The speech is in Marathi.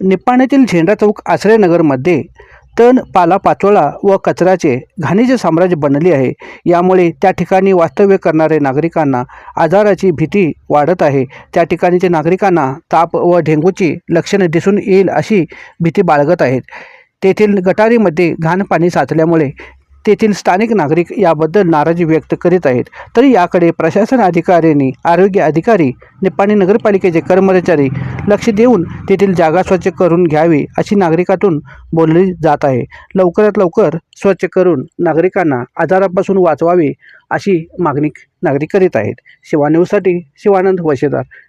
निप्पाण्यातील झेंडा चौक आश्रयनगरमध्ये तण पाला पाचोळा व कचऱ्याचे घाणीचे साम्राज्य बनले आहे. यामुळे त्या ठिकाणी वास्तव्य करणारे नागरिकांना आजाराची भीती वाढत आहे. त्या ठिकाणीचे नागरिकांना ताप व डेंगूची लक्षणे दिसून येईल अशी भीती बाळगत आहेत. तेथील गटारीमध्ये घाण पाणी साचल्यामुळे तेथील स्थानिक नागरिक याबद्दल नाराजी व्यक्त करीत आहेत. तरी याकडे प्रशासन अधिकाऱ्यांनी आरोग्य अधिकारी निपाणी नगरपालिकेचे कर्मचारी लक्ष देऊन तेथील जागा स्वच्छ करून घ्यावी अशी नागरिकातून बोलली जात आहे. लवकरात लवकर स्वच्छ करून नागरिकांना आजारापासून वाचवावे अशी मागणी नागरिक करीत आहेत. शिवान्यूजसाठी शिवानंद वशेदार